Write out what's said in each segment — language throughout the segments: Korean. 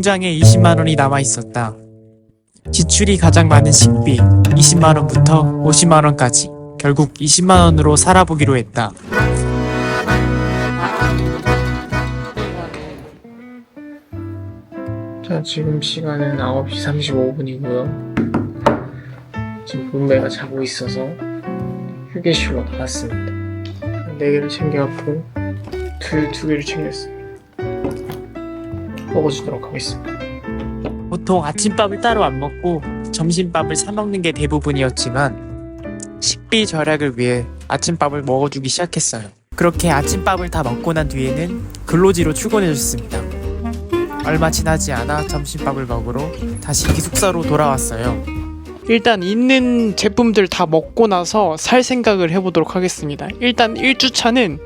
통장에 20만 원이 남아 있었다. 지출이 가장 많은 식비 20만 원부터 50만 원까지 결국 20만 원으로 살아보기로 했다. 자, 지금 시간은 9시 35분이고요. 지금 본배가 자고 있어서 휴게실로 나갔습니다. 네 개를 챙겨갖고 두유 두 개를 챙겼습니다. 먹어주도록 하겠습니다. 보통 아침밥을 따로 안 먹고 점심밥을 사 먹는 게 대부분이었지만 식비 절약을 위해 아침밥을 먹어주기 시작했어요. 그렇게 아침밥을 다 먹고 난 뒤에는 근로지로 출근해줬습니다. 얼마 지나지 않아 점심밥을 먹으러 다시 기숙사로 돌아왔어요. 일단 있는 제품들 다 먹고 나서 살 생각을 해보도록 하겠습니다. 일단 1주차는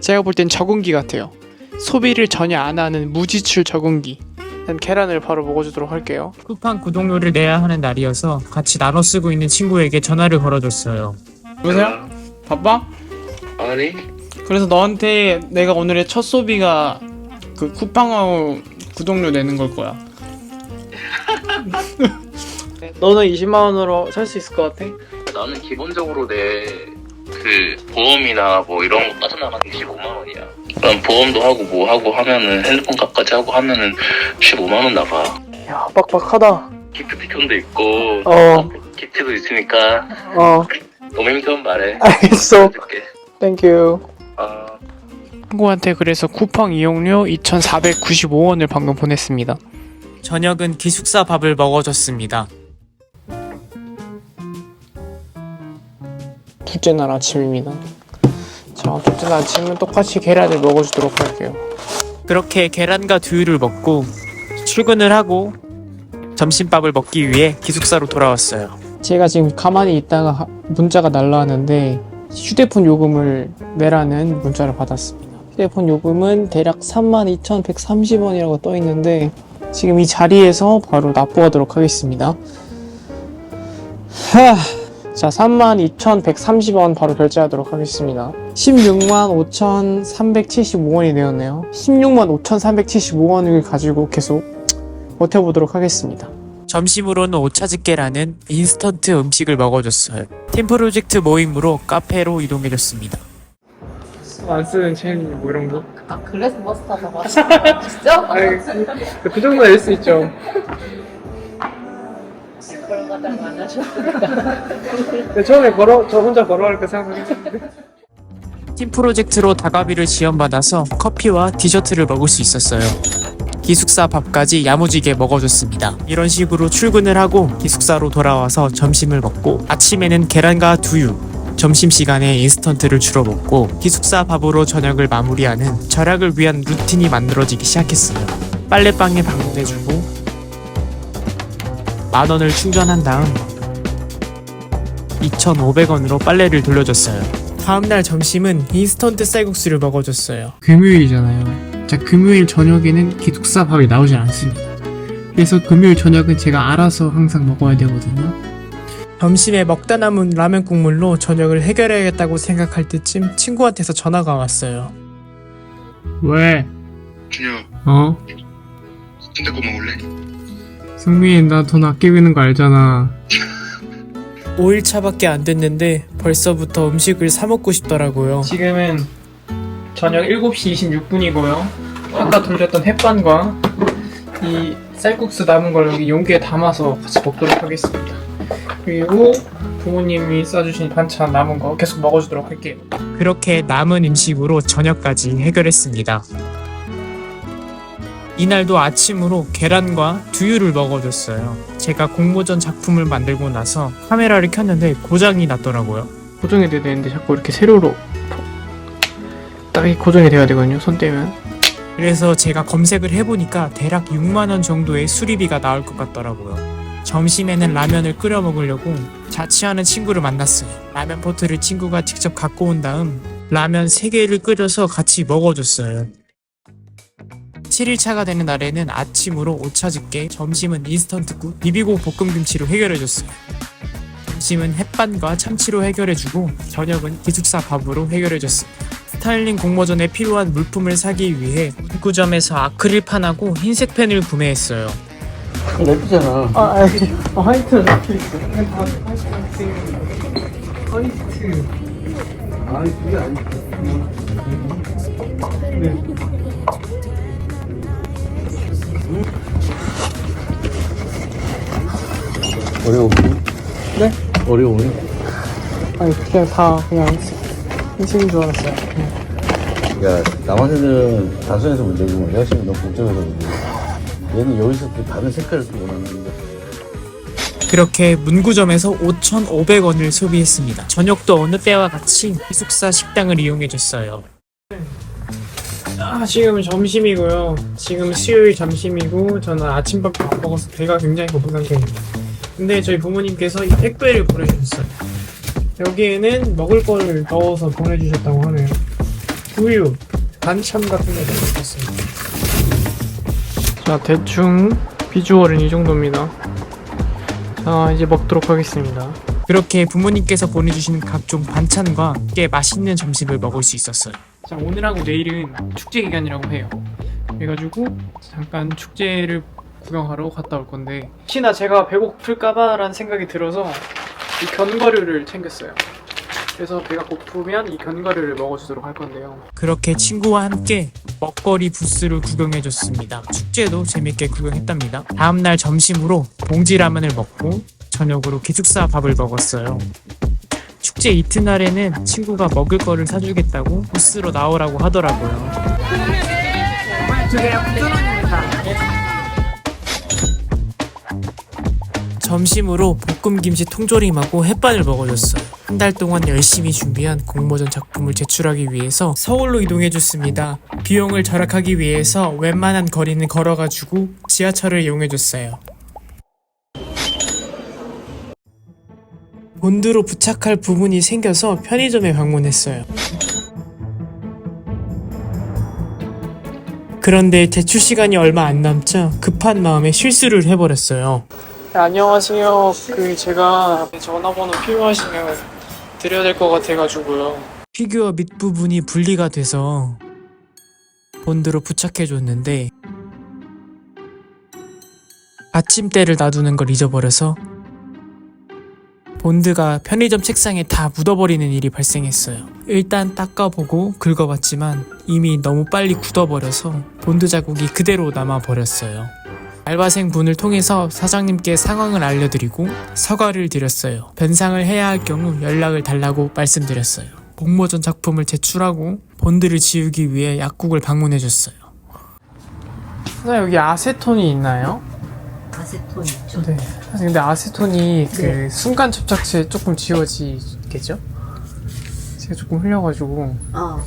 제가 볼 땐 적응기 같아요. 소비를 전혀 안 하는 무지출 적응기. 계란을 바로 먹어주도록 할게요. 쿠팡 구독료를 내야 하는 날이어서 같이 나눠 쓰고 있는 친구에게 전화를 걸어줬어요. 여보세요? 바빠? 아니 그래서 너한테 내가 오늘의 첫 소비가 그 쿠팡 구독료 내는 걸 거야. 너는 20만 원으로 살 수 있을 것 같아? 나는 기본적으로 내 그 보험이나 뭐 이런 거 빠져나가는 게 15만 원이야. 그럼 보험도 하고 뭐 하고 하면은 핸드폰 값까지 하고 하면은 15만 원 나가. 야 빡빡하다. 기프티콘도 있고 어, 기프트도 있으니까 어, 너무 힘들면 말해. 알겠어. 해줄게. 땡큐. 아 친구한테 그래서 쿠팡 이용료 2,495원을 방금 보냈습니다. 저녁은 기숙사 밥을 먹어줬습니다. 둘째 날 아침입니다. 자, 둘째 날 아침은 똑같이 계란을 먹어주도록 할게요. 그렇게 계란과 두유를 먹고 출근을 하고 점심밥을 먹기 위해 기숙사로 돌아왔어요. 제가 지금 가만히 있다가 하- 문자가 날라왔는데 휴대폰 요금을 내라는 문자를 받았습니다. 휴대폰 요금은 대략 32,130원이라고 떠 있는데 지금 이 자리에서 바로 납부하도록 하겠습니다. 하... 자, 32,130원 바로 결제하도록 하겠습니다. 16만 5,375원이 되었네요. 16만 5,375원을 가지고 계속 버텨보도록 하겠습니다. 점심으로는 오차즈케라는 인스턴트 음식을 먹어줬어요. 팀 프로젝트 모임으로 카페로 이동해줬습니다. 안 쓰는 chen 뭐 이런 거? 아 그래서 버스 타서? 진짜? 그 정도 낼수 있죠. 그런 거잘 만나셨으니까 처음에 걸어 저 혼자 걸어갈까 생각했는데 팀 프로젝트로 다가비를 지원받아서 커피와 디저트를 먹을 수 있었어요. 기숙사 밥까지 야무지게 먹어줬습니다. 이런 식으로 출근을 하고 기숙사로 돌아와서 점심을 먹고 아침에는 계란과 두유, 점심시간에 인스턴트를 주로 먹고 기숙사 밥으로 저녁을 마무리하는 절약을 위한 루틴이 만들어지기 시작했어요. 빨래방에 방문해주고 만 원을 충전한 다음 2,500원으로 빨래를 돌려줬어요. 다음날 점심은 인스턴트 쌀국수를 먹어줬어요. 금요일이잖아요. 자 금요일 저녁에는 기숙사 밥이 나오질 않습니다. 그래서 금요일 저녁은 제가 알아서 항상 먹어야 되거든요. 점심에 먹다 남은 라면 국물로 저녁을 해결해야겠다고 생각할 때쯤 친구한테서 전화가 왔어요. 왜? 준혁 어? 순대국 먹을래? 승민 나 돈 아끼고 있는 거 알잖아. 5일차밖에 안 됐는데 벌써부터 음식을 사 먹고 싶더라고요. 지금은 저녁 7시 26분이고요. 아까 돌렸던 햇반과 이 쌀국수 남은 걸 여기 용기에 담아서 같이 먹도록 하겠습니다. 그리고 부모님이 싸주신 반찬 남은 거 계속 먹어주도록 할게요. 그렇게 남은 음식으로 저녁까지 해결했습니다. 이날도 아침으로 계란과 두유를 먹어줬어요. 제가 공모전 작품을 만들고 나서 카메라를 켰는데 고장이 났더라고요. 고정이 돼야 되는데 자꾸 이렇게 세로로 딱 이렇게 고정이 돼야 되거든요. 손 떼면. 그래서 제가 검색을 해보니까 대략 6만원 정도의 수리비가 나올 것 같더라고요. 점심에는 라면을 끓여 먹으려고 자취하는 친구를 만났어요. 라면 포트를 친구가 직접 갖고 온 다음 라면 3개를 끓여서 같이 먹어줬어요. 7일차가 되는 날에는 아침으로 오차즈게, 점심은 인스턴트국, 비비고 볶음김치로 해결해줬어요. 점심은 햇반과 참치로 해결해주고 저녁은 기숙사 밥으로 해결해줬습니다. 스타일링 공모전에 필요한 물품을 사기 위해 문구점에서 아크릴판하고 흰색 펜을 구매했어요. 예쁘잖아. 아, 아, 아 화이트 있어. 화이트. 아니 그게 아니. 네. 어려워. 네? 어려워. 아니 그냥 다 그냥 흰색인 줄 알았어요. 야 남한테는 단순해서 문제고 지금 너무 복잡해서 문제. 얘는 여기서 또 다른 색깔을 또 원하는데. 그렇게 문구점에서 5,500원을 소비했습니다. 저녁도 어느 때와 같이 기숙사 식당을 이용해줬어요. 아 지금은 점심이고요. 지금 수요일 점심이고 저는 아침밥도 안 먹어서 배가 굉장히 고픈 상태입니다. 근데 저희 부모님께서 이 택배를 보내주셨어요. 여기에는 먹을 거를 넣어서 보내주셨다고 하네요. 우유, 반찬 같은 거 넣어주셨어요. 자 대충 비주얼은 이 정도입니다. 자 이제 먹도록 하겠습니다. 그렇게 부모님께서 보내주신 각종 반찬과 꽤 맛있는 점심을 먹을 수 있었어요. 자 오늘하고 내일은 축제 기간이라고 해요. 그래가지고 잠깐 축제를 구경하러 갔다 올 건데 혹시나 제가 배고플까봐라는 생각이 들어서 이 견과류를 챙겼어요. 그래서 배가 고프면 이 견과류를 먹어주도록 할 건데요. 그렇게 친구와 함께 먹거리 부스를 구경해줬습니다. 축제도 재밌게 구경했답니다. 다음날 점심으로 봉지라면을 먹고 저녁으로 기숙사 밥을 먹었어요. 축제 이튿날에는 친구가 먹을 거를 사주겠다고 부스로 나오라고 하더라고요. 점심으로 볶음김치 통조림하고 햇반을 먹어줬어요. 한 달 동안 열심히 준비한 공모전 작품을 제출하기 위해서 서울로 이동해줬습니다. 비용을 절약하기 위해서 웬만한 거리는 걸어가지고 지하철을 이용해줬어요. 본드로 부착할 부분이 생겨서 편의점에 방문했어요. 그런데 제출 시간이 얼마 안 남자 급한 마음에 실수를 해버렸어요. 네, 안녕하세요. 그 제가 전화번호 필요하시면 드려야 될 것 같아가지고요. 피규어 밑부분이 분리가 돼서 본드로 부착해줬는데 받침대를 놔두는 걸 잊어버려서 본드가 편의점 책상에 다 묻어버리는 일이 발생했어요. 일단 닦아보고 긁어봤지만 이미 너무 빨리 굳어버려서 본드 자국이 그대로 남아버렸어요. 알바생 분을 통해서 사장님께 상황을 알려드리고 사과를 드렸어요. 변상을 해야 할 경우 연락을 달라고 말씀드렸어요. 공모전 작품을 제출하고 본드를 지우기 위해 약국을 방문해줬어요. 나 여기 아세톤이 있나요? 아세톤 있죠. 네. 사실 근데 아세톤이 그 순간 접착제 조금 지워지겠죠? 제가 조금 흘려가지고 아,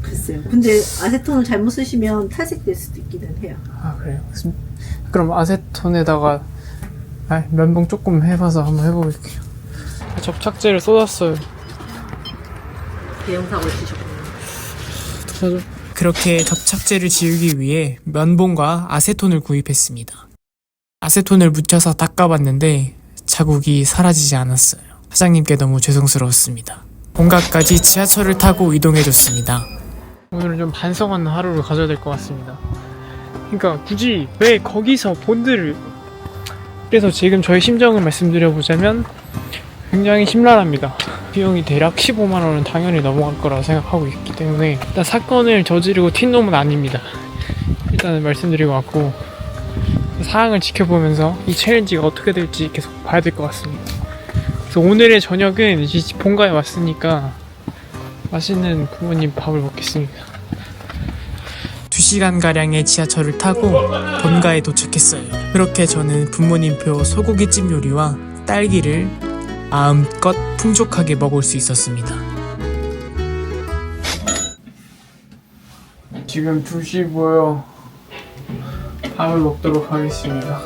글쎄요. 근데 아세톤을 잘못 쓰시면 탈색될 수도 있기는 해요. 아 그래요. 그럼- 그럼 아세톤에다가 아, 면봉 조금 해봐서 한번 해볼게요. 접착제를 쏟았어요. 대형 사고. 어떡하죠? 그렇게 접착제를 지우기 위해 면봉과 아세톤을 구입했습니다. 아세톤을 묻혀서 닦아봤는데 자국이 사라지지 않았어요. 사장님께 너무 죄송스러웠습니다. 본가까지 지하철을 타고 이동해줬습니다. 오늘은 좀 반성하는 하루를 가져야 될 것 같습니다. 그러니까 굳이 왜 거기서 본드를 그래서 지금 저의 심정을 말씀드려보자면 굉장히 심란합니다. 비용이 대략 15만 원은 당연히 넘어갈 거라고 생각하고 있기 때문에 일단 사건을 저지르고 튄 놈은 아닙니다. 일단은 말씀드리고 왔고 사항을 지켜보면서 이 챌린지가 어떻게 될지 계속 봐야 될 것 같습니다. 그래서 오늘의 저녁은 이 본가에 왔으니까 맛있는 부모님 밥을 먹겠습니다. 2시간가량의 지하철을 타고 본가에 도착했어요. 그렇게 저는 부모님표 소고기찜 요리와 딸기를 마음껏 풍족하게 먹을 수 있었습니다. 지금 2시고요. 밥을 먹도록 하겠습니다.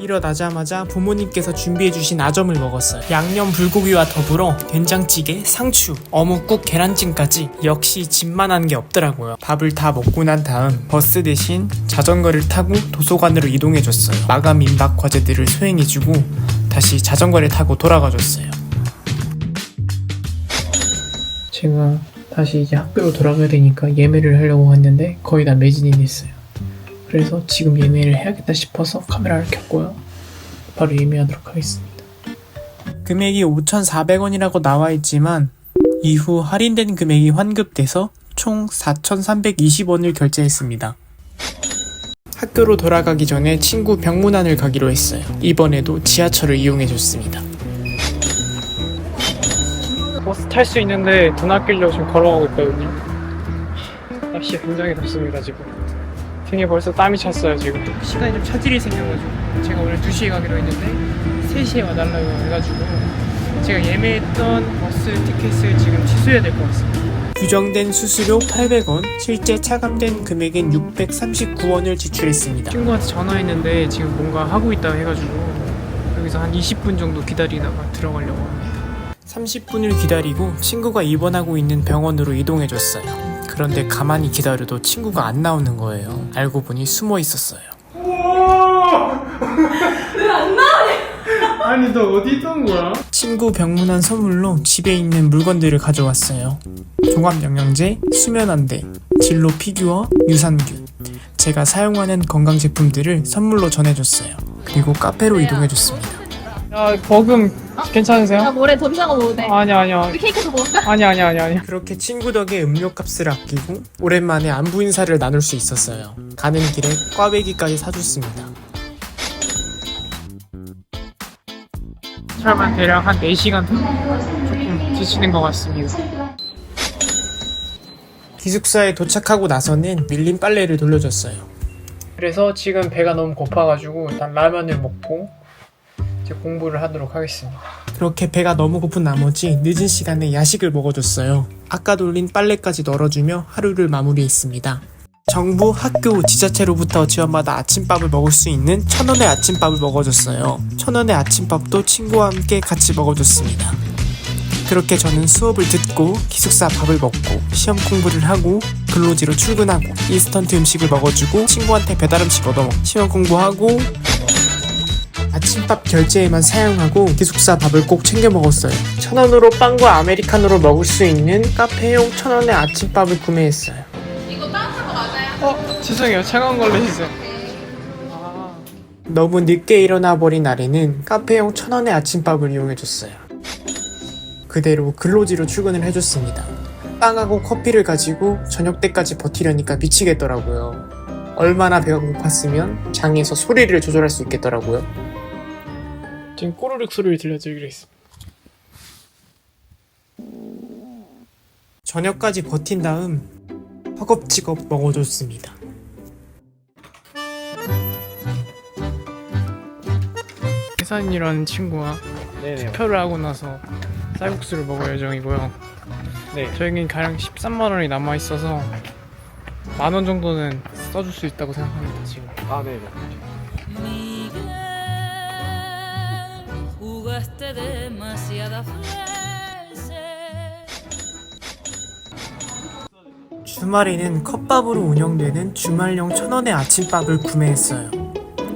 일어나자마자 부모님께서 준비해주신 아점을 먹었어요. 양념 불고기와 더불어 된장찌개, 상추, 어묵국, 계란찜까지 역시 집만한 게 없더라고요. 밥을 다 먹고 난 다음 버스 대신 자전거를 타고 도서관으로 이동해줬어요. 마감 임박 과제들을 수행해주고 다시 자전거를 타고 돌아가줬어요. 제가 다시 이제 학교로 돌아가야 되니까 예매를 하려고 했는데 거의 다 매진이 됐어요. 그래서 지금 예매를 해야겠다 싶어서 카메라를 켰고요. 바로 예매하도록 하겠습니다. 금액이 5,400원이라고 나와 있지만 이후 할인된 금액이 환급돼서 총 4,320원을 결제했습니다. 학교로 돌아가기 전에 친구 병문안을 가기로 했어요. 이번에도 지하철을 이용해 줬습니다. 버스 탈 수 있는데 돈 아끼려고 지금 걸어가고 있거든요. 날씨 굉장히 덥습니다 지금. 등에 벌써 땀이 찼어요 지금. 시간이 좀 차질이 생겨가지고 제가 원래 2시에 가기로 했는데 3시에 와달라고 해가지고 제가 예매했던 버스 티켓을 지금 취소해야 될 것 같습니다. 규정된 수수료 800원, 실제 차감된 금액인 639원을 지출했습니다. 친구한테 전화했는데 지금 뭔가 하고 있다 해가지고 여기서 한 20분 정도 기다리다가 들어가려고 합니다. 30분을 기다리고 친구가 입원하고 있는 병원으로 이동해줬어요. 그런데 가만히 기다려도 친구가 안 나오는 거예요. 알고 보니 숨어 있었어요. 아니 너 어디 있던 거야? 친구 병문안 선물로 집에 있는 물건들을 가져왔어요. 종합영양제, 수면안대, 진로 피규어, 유산균. 제가 사용하는 건강 제품들을 선물로 전해줬어요. 그리고 카페로 이동해줬습니다. 야 버금 괜찮으세요? 야, 모레 점심하고 먹어도 돼. 아니 아니요. 우리 케이크도 먹을까? 아니 아니 아니 아니. 그렇게 친구 덕에 음료 값을 아끼고 오랜만에 안부 인사를 나눌 수 있었어요. 가는 길에 꽈배기까지 사줬습니다. 차만 대략 한 4시간 조금 지치는 것 같습니다. 기숙사에 도착하고 나서는 밀린 빨래를 돌려줬어요. 그래서 지금 배가 너무 고파가지고 일단 라면을 먹고 이제 공부를 하도록 하겠습니다. 그렇게 배가 너무 고픈 나머지 늦은 시간에 야식을 먹어줬어요. 아까 돌린 빨래까지 널어주며 하루를 마무리했습니다. 정부, 학교, 지자체로부터 지원받아 아침밥을 먹을 수 있는 천원의 아침밥을 먹어줬어요. 천원의 아침밥도 친구와 함께 같이 먹어줬습니다. 그렇게 저는 수업을 듣고 기숙사 밥을 먹고 시험 공부를 하고 근로지로 출근하고 인스턴트 음식을 먹어주고 친구한테 배달 음식 얻어먹고 시험 공부하고 아침밥 결제에만 사용하고 기숙사 밥을 꼭 챙겨 먹었어요. 천 원으로 빵과 아메리카노를 먹을 수 있는 카페용 천 원의 아침밥을 구매했어요. 이거 따뜻한 거 맞아요? 어, 죄송해요. 차가운 걸로 해주세요. 너무 늦게 일어나 버린 아래는 카페용 천 원의 아침밥을 이용해줬어요. 그대로 근로지로 출근을 해줬습니다. 빵하고 커피를 가지고 저녁 때까지 버티려니까 미치겠더라고요. 얼마나 배가 고팠으면 장에서 소리를 조절할 수 있겠더라고요. 지금 꼬르륵 소리를 들려드리기로 했습니다. 저녁까지 버틴 다음 허겁지겁 먹어줬습니다. 회사인이라는 친구와 투표를 하고 나서 쌀국수를 먹을 예정이고요. 저에겐 가량 13만 원이 남아 있어서 만 원 정도는 써줄 수 있다고 생각합니다 지금. Miguel, jugaste demasiadas veces. 주말에는 컵밥으로 운영되는 주말용 천원의 아침밥을 구매했어요.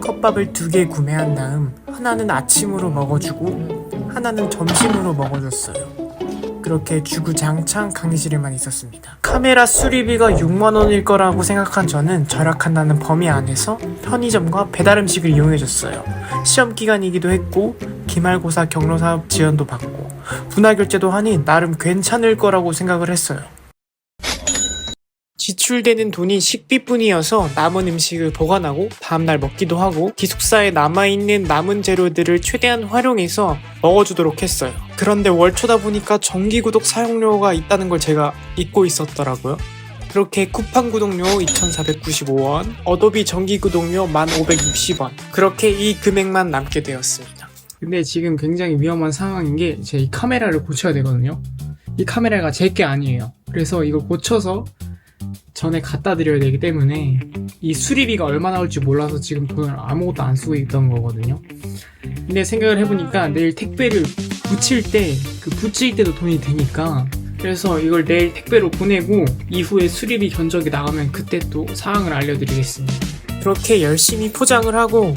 컵밥을 두 개 구매한 다음 하나는 아침으로 먹어주고 하나는 점심으로 먹어줬어요. 그렇게 주구장창 강의실에만 있었습니다. 카메라 수리비가 6만원일 거라고 생각한 저는 절약한다는 범위 안에서 편의점과 배달 음식을 이용해줬어요. 시험 기간이기도 했고 기말고사 경로사업 지원도 받고 분할 결제도 하니 나름 괜찮을 거라고 생각을 했어요. 지출되는 돈이 식비뿐이어서 남은 음식을 보관하고 다음날 먹기도 하고 기숙사에 남아있는 남은 재료들을 최대한 활용해서 먹어주도록 했어요. 그런데 월 초다 보니까 정기구독 사용료가 있다는 걸 제가 잊고 있었더라고요. 그렇게 쿠팡 구독료 2,495원, 어도비 정기 구독료 1,560원. 그렇게 이 금액만 남게 되었습니다. 근데 지금 굉장히 위험한 상황인 게 제 이 카메라를 고쳐야 되거든요. 이 카메라가 제 게 아니에요. 그래서 이걸 고쳐서 전에 갖다 드려야 되기 때문에 이 수리비가 얼마 나올지 몰라서 지금 돈을 아무것도 안 쓰고 있던 거거든요. 근데 생각을 해보니까 내일 택배를 붙일 때 그 붙일 때도 돈이 되니까 그래서 이걸 내일 택배로 보내고 이후에 수리비 견적이 나가면 그때 또 사항을 알려드리겠습니다. 그렇게 열심히 포장을 하고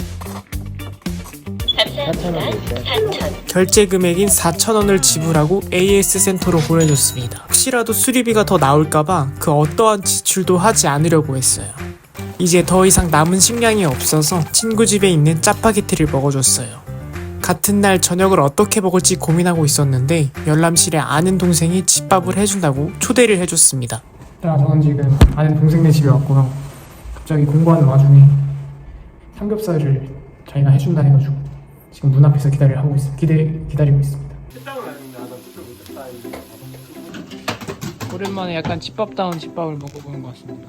결제 금액인 4,000원을 지불하고 AS 센터로 보내줬습니다. 혹시라도 수리비가 더 나올까봐 그 어떠한 지출도 하지 않으려고 했어요. 이제 더 이상 남은 식량이 없어서 친구 집에 있는 짜파게티를 먹어줬어요. 같은 날 저녁을 어떻게 먹을지 고민하고 있었는데 열람실에 아는 동생이 집밥을 해준다고 초대를 해줬습니다. 야, 저는 지금 아는 동생네 집에 왔고요. 갑자기 공부하는 와중에 삼겹살을 자기가 해준다 해가지고 지금 문 앞에서 기다려 하고 있, 기대, 기다리고 있습니다. 오랜만에 약간 집밥다운 집밥을 먹어보는 것 같습니다.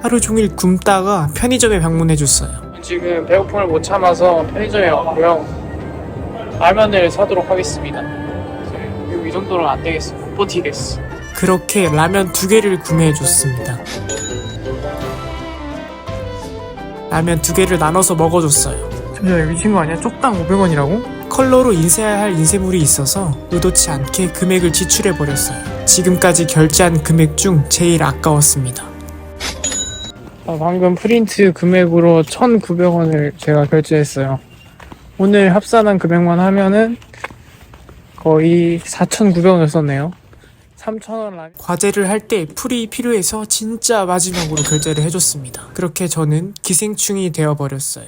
하루 종일 굶다가 편의점에 방문해줬어요. 지금 배고픔을 못 참아서 편의점에 왔고요. 라면을 사도록 하겠습니다. 이 정도는 안 되겠어. 못 버티겠어. 그렇게 라면 두 개를 구매해줬습니다. 라면 두 개를 나눠서 먹어줬어요. 잠시만 미친 거 아니야? 쪽당 500원이라고? 컬러로 인쇄해야 할 인쇄물이 있어서 의도치 않게 금액을 지출해버렸어요. 지금까지 결제한 금액 중 제일 아까웠습니다. 아, 방금 프린트 금액으로 1,900원을 제가 결제했어요. 오늘 합산한 금액만 하면은 거의 4,900원을 썼네요. 3,000원 라면. 과제를 할 때 풀이 필요해서 진짜 마지막으로 결제를 해줬습니다. 그렇게 저는 기생충이 되어버렸어요.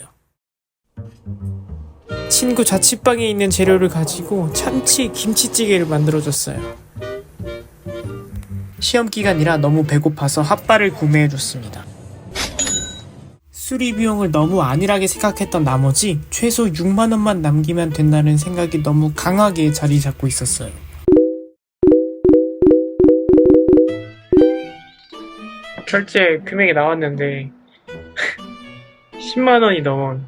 친구 자취방에 있는 재료를 가지고 참치 김치찌개를 만들어줬어요. 시험 기간이라 너무 배고파서 핫바를 구매해줬습니다. 수리 비용을 너무 안일하게 생각했던 나머지 최소 6만원만 남기면 된다는 생각이 너무 강하게 자리 잡고 있었어요. 결제 금액이 나왔는데 10만 원이 넘어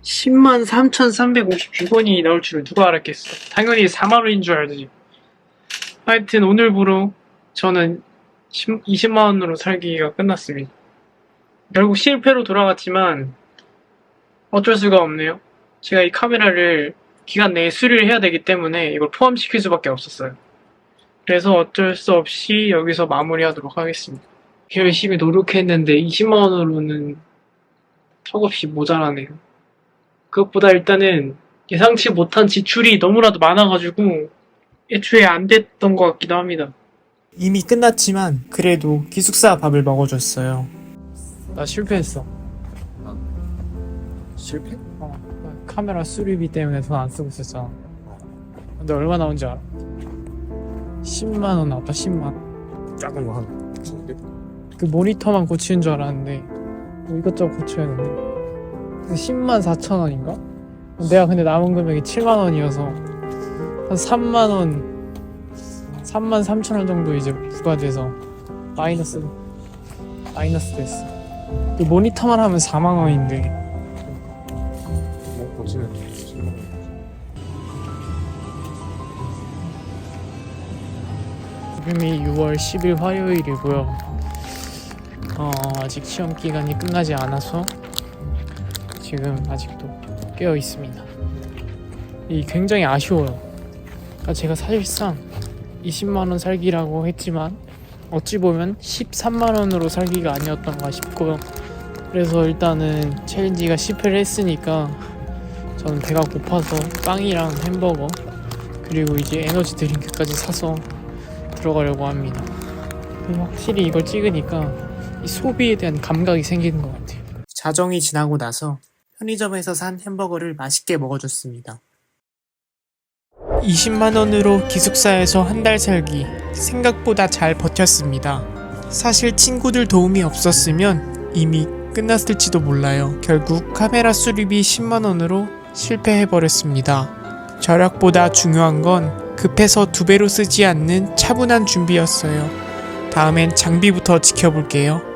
10만 3,356원이 나올 줄을 누가 알았겠어. 당연히 4만 원인 줄 알지. 하여튼 오늘부로 저는 10, 20만 원으로 살기가 끝났습니다. 결국 실패로 돌아갔지만 어쩔 수가 없네요. 제가 이 카메라를 기간 내에 수리를 해야 되기 때문에 이걸 포함시킬 수밖에 없었어요. 그래서 어쩔 수 없이 여기서 마무리하도록 하겠습니다 열심히 노력했는데 20만 원으로는 턱없이 모자라네요. 그것보다 일단은 예상치 못한 지출이 너무나도 많아가지고 애초에 안 됐던 것 같기도 합니다. 이미 끝났지만 그래도 기숙사 밥을 먹어줬어요. 나 실패했어. 실패? 어, 카메라 수리비 때문에 돈 안 쓰고 있었잖아. 근데 얼마 나온지 알아? 10만 원 나왔다 10만 원. 작은 거한 그 모니터만 고치는 줄 알았는데 뭐 이것저것 고쳐야 했는데 10만 4천 원인가? 내가 근데 남은 금액이 7만 원이어서 한 3만 원 3만 3천 원 정도 이제 부과돼서 마이너스 마이너스 됐어 그 모니터만 하면 4만 원인데 뭐 고치면 되지. 지금이 6월 10일 화요일이고요. 어, 아직 시험 기간이 끝나지 않아서 지금 아직도 깨어 있습니다. 이 굉장히 아쉬워요. 그러니까 제가 사실상 20만 원 살기라고 했지만 어찌 보면 13만 원으로 살기가 아니었던가 싶고요. 그래서 일단은 챌린지가 실패를 했으니까 저는 배가 고파서 빵이랑 햄버거 그리고 이제 에너지 드링크까지 사서 들어가려고 합니다. 확실히 이걸 찍으니까 이 소비에 대한 감각이 생기는 것 같아요. 자정이 지나고 나서 편의점에서 산 햄버거를 맛있게 먹어줬습니다. 20만원으로 기숙사에서 한 달 살기 생각보다 잘 버텼습니다. 사실 친구들 도움이 없었으면 이미 끝났을지도 몰라요. 결국 카메라 수리비 10만원으로 실패해버렸습니다. 절약보다 중요한 건 급해서 두 배로 쓰지 않는 차분한 준비였어요. 다음엔 장비부터 지켜볼게요.